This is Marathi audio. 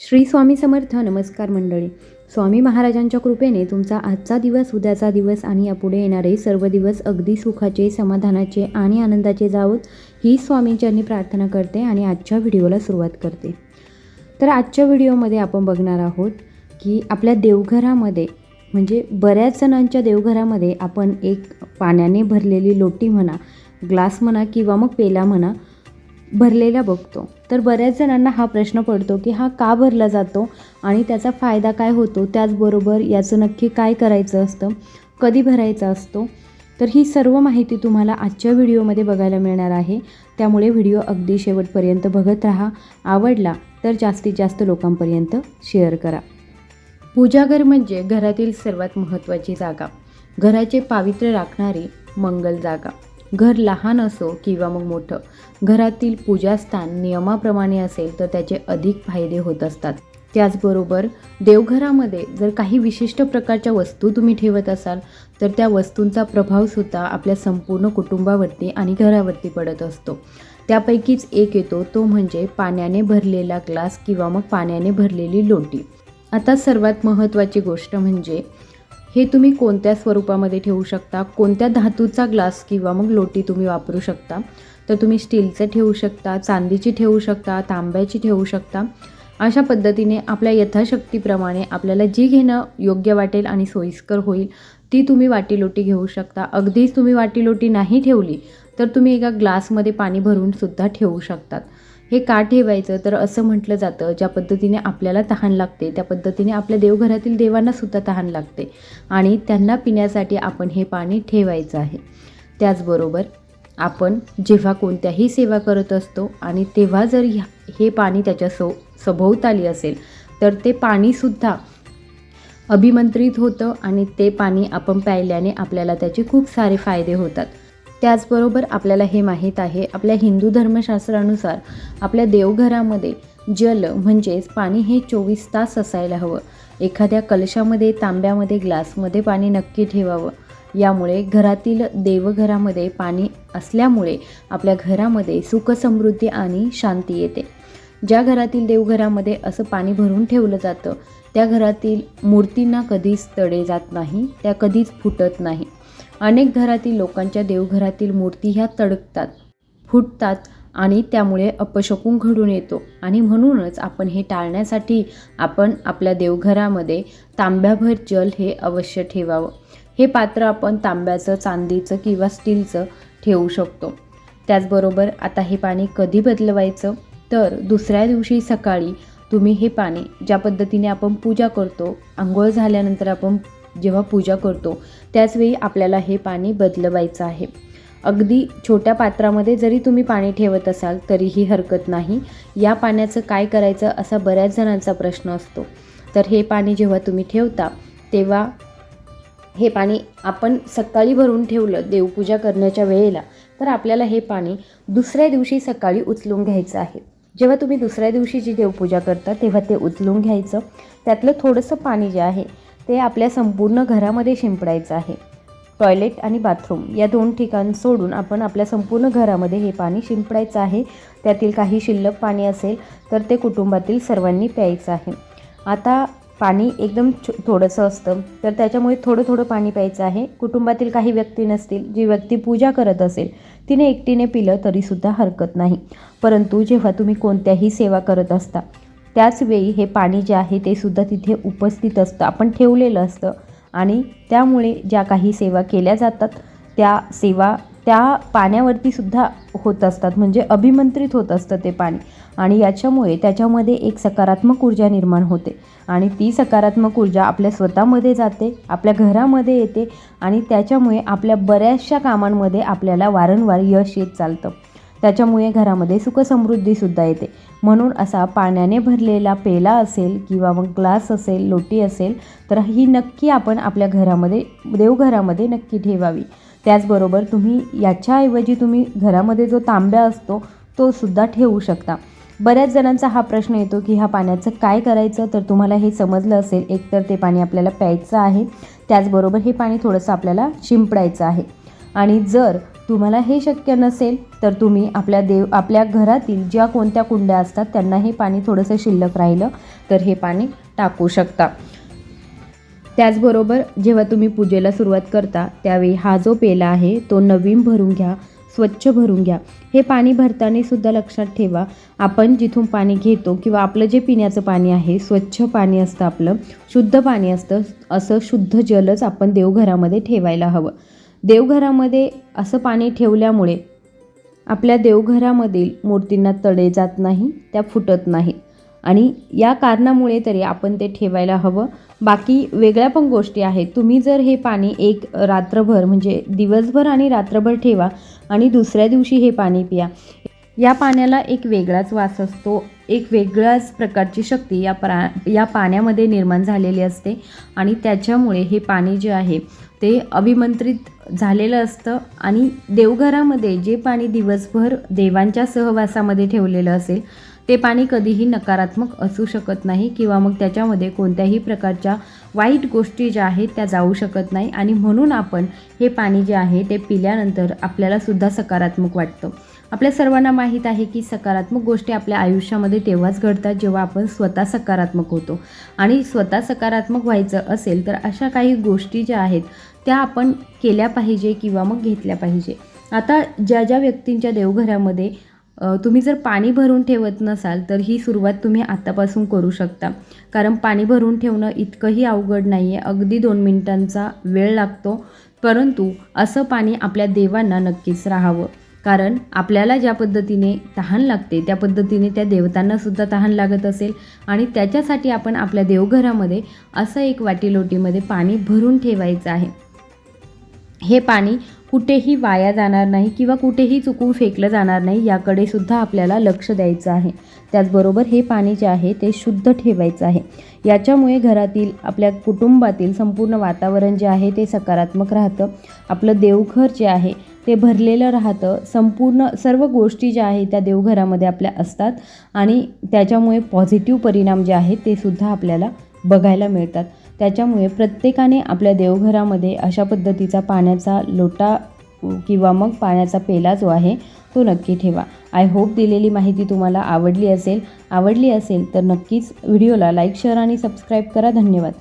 श्री स्वामी समर्थ नमस्कार मंडळी. स्वामी महाराजांच्या कृपेने तुमचा आजचा दिवस उद्याचा दिवस आणि यापुढे येणारे सर्व दिवस अगदी सुखाचे समाधानाचे आणि आनंदाचे जावोत ही स्वामींच्यांनी प्रार्थना करते आणि आजच्या व्हिडिओला सुरुवात करते. तर आजच्या व्हिडिओमध्ये आपण बघणार आहोत की आपल्या देवघरामध्ये म्हणजे बऱ्याच जणांच्या देवघरामध्ये आपण एक पाण्याने भरलेली लोटी म्हणा ग्लास म्हणा किंवा मग पेला म्हणा भरलेला बघतो. तर बऱ्याच जणांना हा प्रश्न पडतो की हा का भरला जातो आणि त्याचा फायदा काय होतो? त्याचबरोबर याचं नक्की काय करायचं असतं? कधी भरायचा असतो? तर ही सर्व माहिती तुम्हाला आजच्या व्हिडिओमध्ये बघायला मिळणार आहे. त्यामुळे व्हिडिओ अगदी शेवटपर्यंत बघत राहा. आवडला तर जास्तीत जास्त लोकांपर्यंत शेअर करा. पूजाघर म्हणजे घरातील सर्वात महत्त्वाची जागा. घराचे पावित्र्य राखणारी मंगल जागा. घर लहान असो किंवा मग मोठं. घरातील पूजास्थान नियमाप्रमाणे असेल तर त्याचे अधिक फायदे होत असतात. त्याचबरोबर देवघरामध्ये जर काही विशिष्ट प्रकारच्या वस्तू तुम्ही ठेवत असाल तर त्या वस्तूंचा प्रभावसुद्धा आपल्या संपूर्ण कुटुंबावरती आणि घरावरती पडत असतो. त्यापैकीच एक येतो तो म्हणजे पाण्याने भरलेला ग्लास किंवा मग पाण्याने भरलेली लोटी. आता सर्वात महत्त्वाची गोष्ट म्हणजे हे तुम्ही कोणत्या स्वरूपामध्ये ठेवू शकता? कोणत्या धातूचा ग्लास किंवा मग लोटी तुम्ही वापरू शकता? तर तुम्ही स्टीलचं ठेवू शकता चांदीची ठेवू शकता तांब्याची ठेवू शकता. अशा पद्धतीने आपल्या यथाशक्तीप्रमाणे आपल्याला जी घेणं योग्य वाटेल आणि सोयीस्कर होईल ती तुम्ही वाटीलोटी घेऊ शकता. अगदीच तुम्ही वाटीलोटी नाही ठेवली तर तुम्ही एका ग्लासमध्ये पाणी भरून सुद्धा ठेवू शकतात. हे का ठेवायचं? तर असं म्हटलं जातं ज्या पद्धतीने आपल्याला तहान लागते त्या पद्धतीने आपल्या देवघरातील देवांनासुद्धा तहान लागते आणि त्यांना पिण्यासाठी आपण हे पाणी ठेवायचं आहे. त्याचबरोबर आपण जेव्हा कोणत्याही सेवा करत असतो आणि तेव्हा जर ह्या हे पाणी त्याच्या सो सभोवताली असेल तर ते पाणीसुद्धा अभिमंत्रित होतं आणि ते पाणी आपण प्यायल्याने आपल्याला त्याचे खूप सारे फायदे होतात. त्याचबरोबर आपल्याला हे माहीत आहे आपल्या हिंदू धर्मशास्त्रानुसार आपल्या देवघरामध्ये जल म्हणजेच पाणी हे चोवीस तास असायला हवं. एखाद्या कलशामध्ये तांब्यामध्ये ग्लासमध्ये पाणी नक्की ठेवावं. यामुळे घरातील देवघरामध्ये पाणी असल्यामुळे आपल्या घरामध्ये सुखसमृद्धी आणि शांती येते. ज्या घरातील देवघरामध्ये असं पाणी भरून ठेवलं जातं त्या घरातील मूर्तींना कधीच तडे जात नाही त्या कधीच फुटत नाही. अनेक घरातील लोकांच्या देवघरातील मूर्ती ह्या तडकतात फुटतात आणि त्यामुळे अपशकून घडून येतो. आणि म्हणूनच आपण हे टाळण्यासाठी आपण आपल्या देवघरामध्ये तांब्याभर जल हे अवश्य ठेवावं. हे पात्र आपण तांब्याचं चांदीचं किंवा स्टीलचं ठेवू शकतो. त्याचबरोबर आता हे पाणी कधी बदलवायचं? तर दुसऱ्या दिवशी सकाळी तुम्ही हे पाणी ज्या पद्धतीने आपण पूजा करतो आंघोळ झाल्यानंतर आपण जेव्हा पूजा करतो त्याचवेळी आपल्याला हे पाणी बदलवायचं आहे. अगदी छोट्या पात्रामध्ये जरी तुम्ही पाणी ठेवत असाल तरीही हरकत नाही. या पाण्याचं काय करायचं असा बऱ्याच जणांचा प्रश्न असतो. तर हे पाणी जेव्हा तुम्ही ठेवता तेव्हा हे पाणी आपण सकाळी भरून ठेवलं देवपूजा करण्याच्या वेळेला तर आपल्याला हे पाणी दुसऱ्या दिवशी सकाळी उचलून घ्यायचं आहे. जेव्हा तुम्ही दुसऱ्या दिवशी जी देवपूजा करता तेव्हा ते उचलून घ्यायचं. त्यातलं थोडंसं पाणी जे आहे ते आपल्या संपूर्ण घरामध्ये शिंपडायचं आहे. टॉयलेट आणि बाथरूम या दोन ठिकाण सोडून आपण आपल्या संपूर्ण घरामध्ये हे पाणी शिंपडायचं आहे. त्यातील काही शिल्लक पाणी असेल तर ते कुटुंबातील सर्वांनी प्यायचं आहे. आता पाणी एकदम छो थोडंसं असतं. तर त्याच्यामुळे थोडं थोडं पाणी प्यायचं आहे. कुटुंबातील काही व्यक्ती नसतील जी व्यक्ती पूजा करत असेल तिने एकटीने पिलं तरीसुद्धा हरकत नाही. परंतु जेव्हा तुम्ही कोणत्याही सेवा करत असता त्याचवेळी हे पाणी जे आहे ते सुद्धा तिथे उपस्थित असतं. आपण ठेवलेलं असतं. आणि त्यामुळे ज्या काही सेवा केल्या जातात त्या सेवा त्या पाण्यावरती सुद्धा होत असतात. म्हणजे अभिमंत्रित होत असतं ते पाणी. आणि याच्यामुळे त्याच्यामध्ये एक सकारात्मक ऊर्जा निर्माण होते. आणि ती सकारात्मक ऊर्जा आपल्या स्वतःमध्ये जाते आपल्या घरामध्ये येते आणि त्याच्यामुळे आपल्या बऱ्याचशा कामांमध्ये आपल्याला वारंवार यश येत चालतं. त्याच्यामुळे घरामध्ये सुखसमृद्धीसुद्धा येते. म्हणून असा पाण्याने भरलेला पेला असेल किंवा मग ग्लास असेल लोटी असेल तर ही नक्की आपण आपल्या घरामध्ये देवघरामध्ये नक्की ठेवावी. त्याचबरोबर तुम्ही याच्याऐवजी तुम्ही घरामध्ये जो तांब्या असतो तो सुद्धा ठेवू शकता. बऱ्याच जणांचा हा प्रश्न येतो की ह्या पाण्याचं काय करायचं? तर तुम्हाला हे समजलं असेल एकतर ते पाणी आपल्याला प्यायचं आहे त्याचबरोबर हे पाणी थोडंसं आपल्याला शिंपडायचं आहे. आणि जर तुम्हाला हे शक्य नसेल तर तुम्ही आपल्या देव आपल्या घरातील ज्या कोणत्या कुंड्या असतात त्यांना हे पाणी थोडंसं शिल्लक राहिलं तर हे पाणी टाकू शकता. त्याचबरोबर जेव्हा तुम्ही पूजेला सुरुवात करता त्यावेळी हा जो पेला आहे तो नवीन भरून घ्या स्वच्छ भरून घ्या. हे पाणी भरताना सुद्धा लक्षात ठेवा आपण जिथून पाणी घेतो किंवा आपलं जे पिण्याचं पाणी आहे स्वच्छ पाणी असतं आपलं शुद्ध पाणी असतं असं शुद्ध जलच आपण देवघरामध्ये ठेवायला हवं. देवघरामध्ये असं पाणी ठेवल्यामुळे आपल्या देवघरामधील मूर्तींना तडे जात नाही त्या फुटत नाही. आणि या कारणामुळे तरी आपण ते ठेवायला हवं. बाकी वेगळ्या पण गोष्टी आहेत. तुम्ही जर हे पाणी एक रात्रभर म्हणजे दिवसभर आणि रात्रभर ठेवा आणि दुसऱ्या दिवशी हे पाणी पिया. या पाण्याला एक वेगळाच वास असतो. एक वेगळ्याच प्रकारची शक्ती या प्रा या पाण्यामध्ये निर्माण झालेली असते. आणि त्याच्यामुळे हे पाणी जे आहे ते अभिमंत्रित झालेलं असतं आणि देवघरामध्ये जे पाणी दिवसभर देवांच्या सहवासामध्ये ठेवलेलं असेल ते पाणी कधीही नकारात्मक असू शकत नाही किंवा मग त्याच्यामध्ये कोणत्याही प्रकारच्या वाईट गोष्टी ज्या आहेत त्या जाऊ शकत नाही. आणि म्हणून आपण हे पाणी जे आहे ते पिल्यानंतर आपल्यालासुद्धा सकारात्मक वाटतं. आपल्या सर्वांना माहीत आहे की सकारात्मक गोष्टी आपल्या आयुष्यामध्ये तेव्हाच घडतात जेव्हा आपण स्वतः सकारात्मक होतो. आणि स्वतः सकारात्मक व्हायचं असेल तर अशा काही गोष्टी ज्या आहेत त्या आपण केल्या पाहिजे किंवा मग घेतल्या पाहिजे. आता ज्या ज्या व्यक्तींच्या देवघरामध्ये तुम्ही जर पाणी भरून ठेवत नसाल तर ही सुरुवात तुम्ही आत्तापासून करू शकता. कारण पाणी भरून ठेवणं इतकंही अवघड नाही आहे अगदी दोन मिनिटांचा वेळ लागतो. परंतु असं पाणी आपल्या देवांना नक्कीच राहावं. कारण आपल्याला ज्या पद्धतीने तहान लागते त्या पद्धतीने त्या देवतांनासुद्धा तहान लागत असेल. आणि त्याच्यासाठी आपण आपल्या देवघरामध्ये असं एक वाटीलोटीमध्ये पाणी भरून ठेवायचं आहे. हे पाणी कुठेही वाया जाणार नाही किंवा कुठेही चुकून फेकलं जाणार नाही याकडे सुद्धा आपल्याला लक्ष द्यायचं आहे. त्याचबरोबर हे पाणी जे आहे ते शुद्ध ठेवायचं आहे. याच्यामुळे घरातील आपल्या कुटुंबातील संपूर्ण वातावरण जे आहे ते सकारात्मक राहतं. आपलं देवघर जे आहे ते भरलेलं राहतं. संपूर्ण सर्व गोष्टी ज्या आहेत त्या देवघरामध्ये आपल्या असतात आणि त्याच्यामुळे पॉझिटिव्ह परिणाम जे आहेत ते सुद्धा आपल्याला बघायला मिळतात. त्याच्यामुळे प्रत्येकाने आपल्या देवघरामध्ये अशा पद्धतीचा पाण्याचा लोटा किंवा मग पाण्याचा पेला जो आहे तो नक्की ठेवा. आय होप दिलेली माहिती तुम्हाला आवडली असेल. आवडली असेल तर नक्कीच व्हिडिओला लाईक शेअर आणि सबस्क्राईब करा. धन्यवाद.